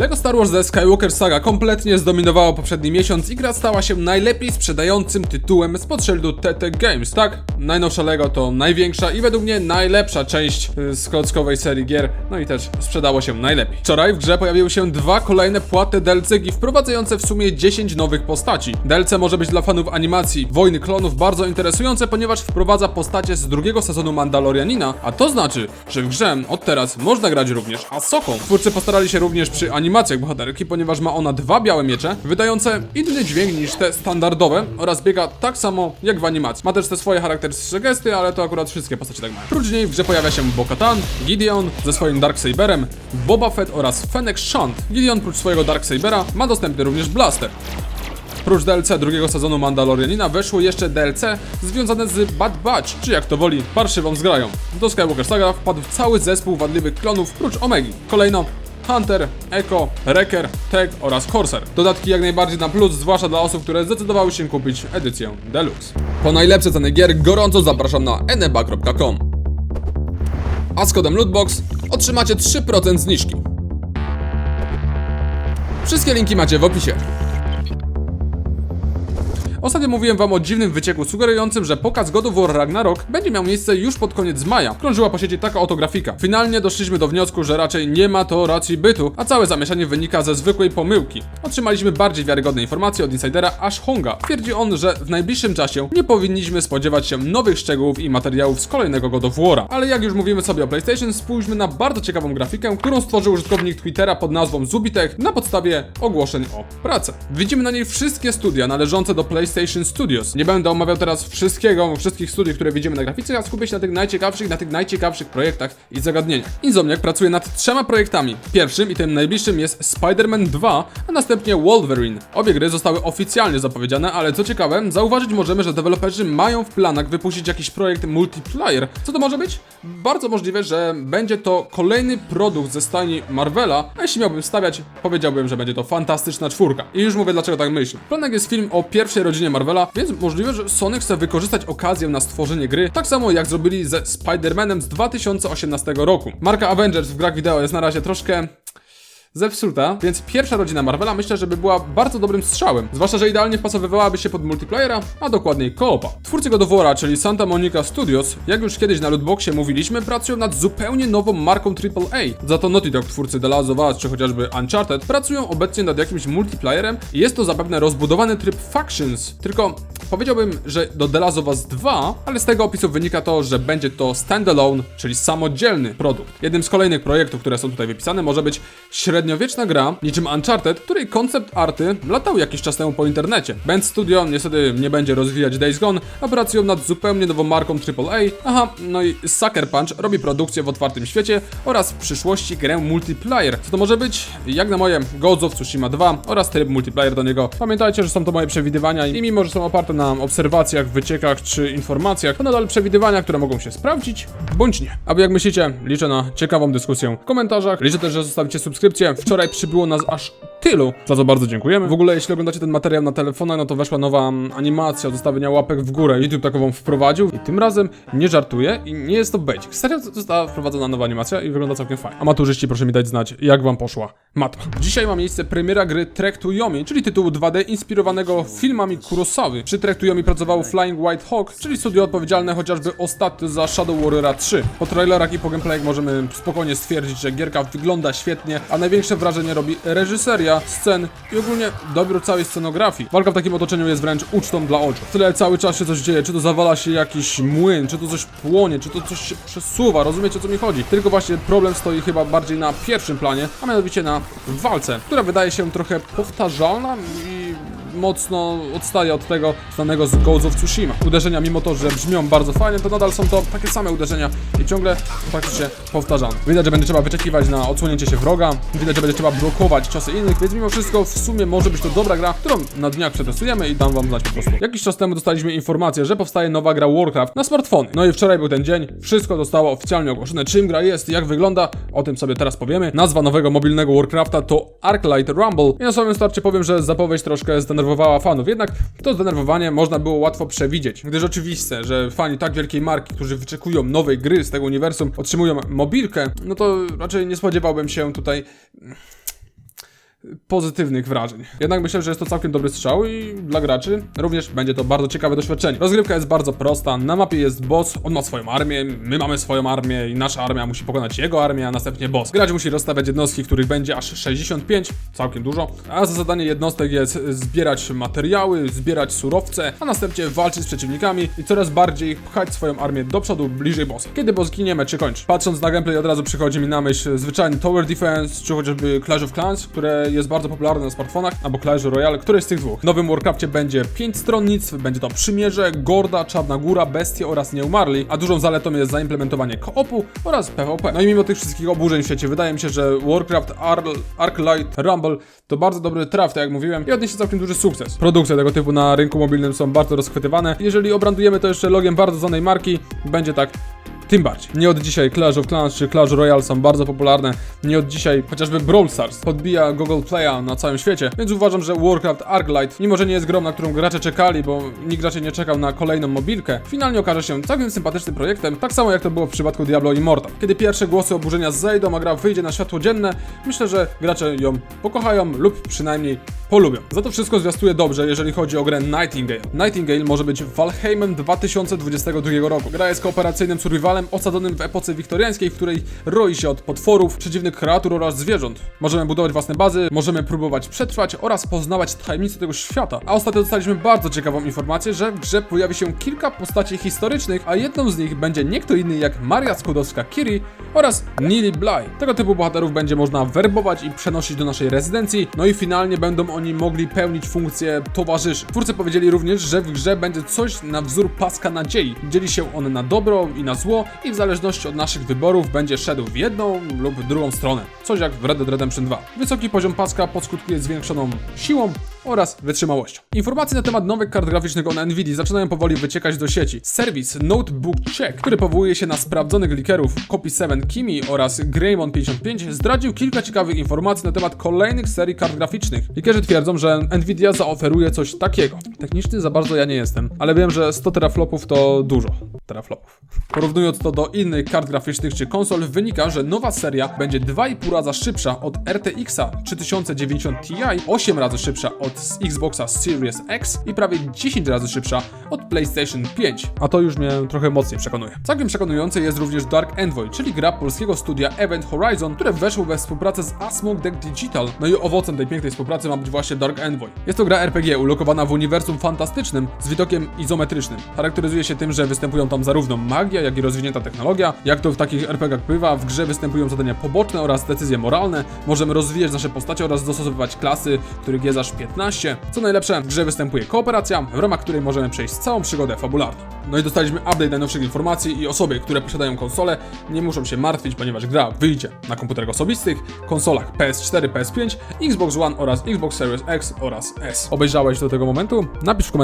LEGO Star Wars The Skywalker Saga kompletnie zdominowało poprzedni miesiąc i gra stała się najlepiej sprzedającym tytułem spod szyldu TT Games, tak? Najnowsza LEGO to największa i według mnie najlepsza część y, z klockowej serii gier, no i też sprzedało się najlepiej. Wczoraj w grze pojawiły się dwa kolejne płatne DLC-ki wprowadzające w sumie 10 nowych postaci. DLC może być dla fanów animacji Wojny Klonów bardzo interesujące, ponieważ wprowadza postacie z drugiego sezonu Mandalorianina, a to znaczy, że w grze od teraz można grać również Asoką. Twórcy postarali się również przy animacjach bohaterki, ponieważ ma ona dwa białe miecze, wydające inny dźwięk niż te standardowe oraz biega tak samo jak w animacji. Ma też te swoje charakterystyczne gesty, ale to akurat wszystkie postacie tak mają. Prócz niej w grze pojawia się Bo-Katan, Gideon ze swoim Darksaberem, Boba Fett oraz Fennec Shand. Gideon prócz swojego Darksabera ma dostępny również blaster. Prócz DLC drugiego sezonu Mandalorianina weszło jeszcze DLC związane z Bad Batch, czy jak to woli, parszywą zgrają. Do Skywalker Saga wpadł cały zespół wadliwych klonów prócz Omegi. Kolejno Hunter, Echo, Wrecker, Tech oraz Corsair. Dodatki jak najbardziej na plus, zwłaszcza dla osób, które zdecydowały się kupić edycję Deluxe. Po najlepsze ceny gier gorąco zapraszam na eneba.com. A z kodem Lootbox otrzymacie 3% zniżki. Wszystkie linki macie w opisie. Ostatnio mówiłem wam o dziwnym wycieku sugerującym, że pokaz God of War Ragnarok będzie miał miejsce już pod koniec maja. Krążyła po sieci taka oto grafika. Finalnie doszliśmy do wniosku, że raczej nie ma to racji bytu, a całe zamieszanie wynika ze zwykłej pomyłki. Otrzymaliśmy bardziej wiarygodne informacje od insidera Ash Honga. Twierdzi on, że w najbliższym czasie nie powinniśmy spodziewać się nowych szczegółów i materiałów z kolejnego God of War'a. Ale jak już mówimy sobie o PlayStation, spójrzmy na bardzo ciekawą grafikę, którą stworzył użytkownik Twittera pod nazwą Zubitech na podstawie ogłoszeń o pracę. Widzimy na niej wszystkie studia należące do PlayStation Studios. Nie będę omawiał teraz wszystkiego, wszystkich studiów, które widzimy na grafice, a skupię się na tych najciekawszych, na tych najciekawszych projektach i zagadnieniach. Insomniac pracuje nad trzema projektami. Pierwszym i tym najbliższym jest Spider-Man 2, a następnie Wolverine. Obie gry zostały oficjalnie zapowiedziane, ale co ciekawe, zauważyć możemy, że deweloperzy mają w planach wypuścić jakiś projekt multiplayer. Co to może być? Bardzo możliwe, że będzie to kolejny produkt ze stajni Marvela, a jeśli miałbym stawiać, powiedziałbym, że będzie to fantastyczna czwórka. I już mówię dlaczego tak myślę. W planach jest film o pierwszej rodzinie Marvela, więc możliwe, że Sony chce wykorzystać okazję na stworzenie gry, tak samo jak zrobili ze Spider-Manem z 2018 roku. Marka Avengers w grach wideo jest na razie troszkę zepsuta, więc pierwsza rodzina Marvela myślę, że by była bardzo dobrym strzałem. Zwłaszcza, że idealnie wpasowywałaby się pod multiplayera, a dokładniej koopa. Twórcy God of War'a, czyli Santa Monica Studios, jak już kiedyś na Lootboxie mówiliśmy, pracują nad zupełnie nową marką AAA. Za to Naughty Dog, twórcy The Last of Us, czy chociażby Uncharted, pracują obecnie nad jakimś multiplayerem i jest to zapewne rozbudowany tryb Factions. Tylko powiedziałbym, że do The Last of Us 2, ale z tego opisu wynika to, że będzie to standalone, czyli samodzielny produkt. Jednym z kolejnych projektów, które są tutaj wypisane, może być średniowieczna gra, niczym Uncharted, której koncept arty latał jakiś czas temu po internecie. Band Studio niestety nie będzie rozwijać Days Gone, a pracują nad zupełnie nową marką AAA. Aha, no i Sucker Punch robi produkcję w otwartym świecie oraz w przyszłości grę multiplayer. Co to może być? Jak na moje Ghost of Tsushima 2 oraz tryb multiplayer do niego. Pamiętajcie, że są to moje przewidywania i mimo, że są oparte na obserwacjach, wyciekach czy informacjach, to nadal przewidywania, które mogą się sprawdzić, bądź nie. A wy jak myślicie? Liczę na ciekawą dyskusję w komentarzach. Liczę też, że zostawicie subskrypcję. Wczoraj przybyło nas aż tylu, za co bardzo dziękujemy. W ogóle, jeśli oglądacie ten materiał na telefonach, no to weszła nowa animacja zostawienia łapek w górę. YouTube takową wprowadził i tym razem nie żartuję i nie jest to basic. Serio została wprowadzona nowa animacja i wygląda całkiem fajnie. Amatorzyści, proszę mi dać znać, jak wam poszła matma. Dzisiaj ma miejsce premiera gry Trek to Yomi, czyli tytułu 2D inspirowanego filmami Kurosawy. Przy Trek to Yomi pracował Flying White Hawk, czyli studio odpowiedzialne chociażby ostatnio za Shadow Warriora 3. Po trailerach i po gameplayach możemy spokojnie stwierdzić, że gierka wygląda świetnie, a największe wrażenie robi reżyseria, scen i ogólnie dobór całej scenografii. Walka w takim otoczeniu jest wręcz ucztą dla oczu. Tyle cały czas się coś dzieje, czy to zawala się jakiś młyn, czy to coś płonie, czy to coś się przesuwa, rozumiecie o co mi chodzi. Tylko właśnie problem stoi chyba bardziej na pierwszym planie, a mianowicie na walce, która wydaje się trochę powtarzalna i mocno odstaje od tego znanego z Ghost of Tsushima. Uderzenia, mimo to, że brzmią bardzo fajnie, to nadal są to takie same uderzenia i ciągle praktycznie powtarzane. Widać, że będzie trzeba wyczekiwać na odsłonięcie się wroga, widać, że będzie trzeba blokować ciosy innych, więc mimo wszystko w sumie może być to dobra gra, którą na dniach przetestujemy i dam wam znać po prostu. Jakiś czas temu dostaliśmy informację, że powstaje nowa gra Warcraft na smartfony. No i wczoraj był ten dzień, wszystko zostało oficjalnie ogłoszone, czym gra jest, jak wygląda, o tym sobie teraz powiemy. Nazwa nowego mobilnego Warcrafta to Arclight Rumble i na samym starcie powiem, że zapowiedź troszkę zdenerwowała fanów, jednak to zdenerwowanie można było łatwo przewidzieć, gdyż oczywiste, że fani tak wielkiej marki, którzy wyczekują nowej gry z tego uniwersum, otrzymują mobilkę, no to raczej nie spodziewałbym się tutaj pozytywnych wrażeń. Jednak myślę, że jest to całkiem dobry strzał i dla graczy również będzie to bardzo ciekawe doświadczenie. Rozgrywka jest bardzo prosta, na mapie jest boss, on ma swoją armię, my mamy swoją armię i nasza armia musi pokonać jego armię, a następnie boss. Gracz musi rozstawiać jednostki, których będzie aż 65, całkiem dużo, a za zadanie jednostek jest zbierać materiały, zbierać surowce, a następnie walczyć z przeciwnikami i coraz bardziej pchać swoją armię do przodu, bliżej bossa. Kiedy boss ginie, mecz się kończy. Patrząc na gameplay od razu przychodzi mi na myśl zwyczajny Tower Defense, czy chociażby Clash of Clans, które jest bardzo popularne na smartfonach, albo Clash Royale, któreś z tych dwóch. W nowym Warcrafcie będzie 5 stronnictw, będzie to Przymierze, Gorda, Czarna Góra, Bestie oraz Nieumarli, a dużą zaletą jest zaimplementowanie koopu oraz PvP. No i mimo tych wszystkich oburzeń w świecie, wydaje mi się, że Warcraft Ar Arclight Rumble to bardzo dobry traf, tak jak mówiłem, i odniesie całkiem duży sukces. Produkcje tego typu na rynku mobilnym są bardzo rozchwytywane. Jeżeli obrandujemy to jeszcze logiem bardzo znanej marki, będzie tak tym bardziej. Nie od dzisiaj Clash of Clans czy Clash Royale są bardzo popularne. Nie od dzisiaj chociażby Brawl Stars podbija Google Playa na całym świecie, więc uważam, że Warcraft Arclight, mimo że nie jest grą, na którą gracze czekali, bo nikt raczej nie czekał na kolejną mobilkę, finalnie okaże się całkiem sympatycznym projektem, tak samo jak to było w przypadku Diablo Immortal. Kiedy pierwsze głosy oburzenia zejdą, a gra wyjdzie na światło dzienne, myślę, że gracze ją pokochają lub przynajmniej polubią. Za to wszystko zwiastuje dobrze, jeżeli chodzi o grę Nightingale. Nightingale może być Valheimem 2022 roku. Gra jest kooperacyjnym survivalem osadzonym w epoce wiktoriańskiej, w której roi się od potworów, przedziwnych kreatur oraz zwierząt. Możemy budować własne bazy, możemy próbować przetrwać oraz poznawać tajemnice tego świata. A ostatnio dostaliśmy bardzo ciekawą informację, że w grze pojawi się kilka postaci historycznych, a jedną z nich będzie nie kto inny jak Maria Skłodowska-Curie oraz Nili Bly. Tego typu bohaterów będzie można werbować i przenosić do naszej rezydencji, no i finalnie będą oni mogli pełnić funkcję towarzyszy. Twórcy powiedzieli również, że w grze będzie coś na wzór paska nadziei. Dzieli się on na dobro i na zło i w zależności od naszych wyborów będzie szedł w jedną lub drugą stronę. Coś jak w Red Dead Redemption 2. Wysoki poziom paska podskutkuje zwiększoną siłą oraz wytrzymałością. Informacje na temat nowych kart graficznych od Nvidia zaczynają powoli wyciekać do sieci. Serwis Notebook Check, który powołuje się na sprawdzonych likerów Copy7 Kimi oraz Greymon55 zdradził kilka ciekawych informacji na temat kolejnych serii kart graficznych. Likerzy twierdzą, że Nvidia zaoferuje coś takiego. Techniczny za bardzo ja nie jestem, ale wiem, że 100 teraflopów to dużo teraflopów. Porównując to do innych kart graficznych czy konsol, wynika, że nowa seria będzie 2,5 raza szybsza od RTX 3090 Ti, 8 razy szybsza od Xboxa Series X i prawie 10 razy szybsza od PlayStation 5. A to już mnie trochę mocniej przekonuje. Całkiem przekonujące jest również Dark Envoy, czyli gra polskiego studia Event Horizon, które weszło we współpracę z Asmodee Digital. No i owocem tej pięknej współpracy ma być właśnie Dark Envoy. Jest to gra RPG ulokowana w uniwersum fantastycznym z widokiem izometrycznym. Charakteryzuje się tym, że występują tam zarówno magia, jak i rozwinięta technologia. Jak to w takich RPGach bywa, w grze występują zadania poboczne oraz decyzje moralne. Możemy rozwijać nasze postacie oraz dostosowywać klasy, których jest aż 15. Co najlepsze, w grze występuje kooperacja, w ramach której możemy przejść całą przygodę fabularną. No i dostaliśmy update najnowszych informacji i osoby, które posiadają konsolę, nie muszą się martwić, ponieważ gra wyjdzie na komputerach osobistych, konsolach PS4, PS5, Xbox One oraz Xbox Series X oraz S. Obejrzałeś do tego momentu? Napisz w komentarzu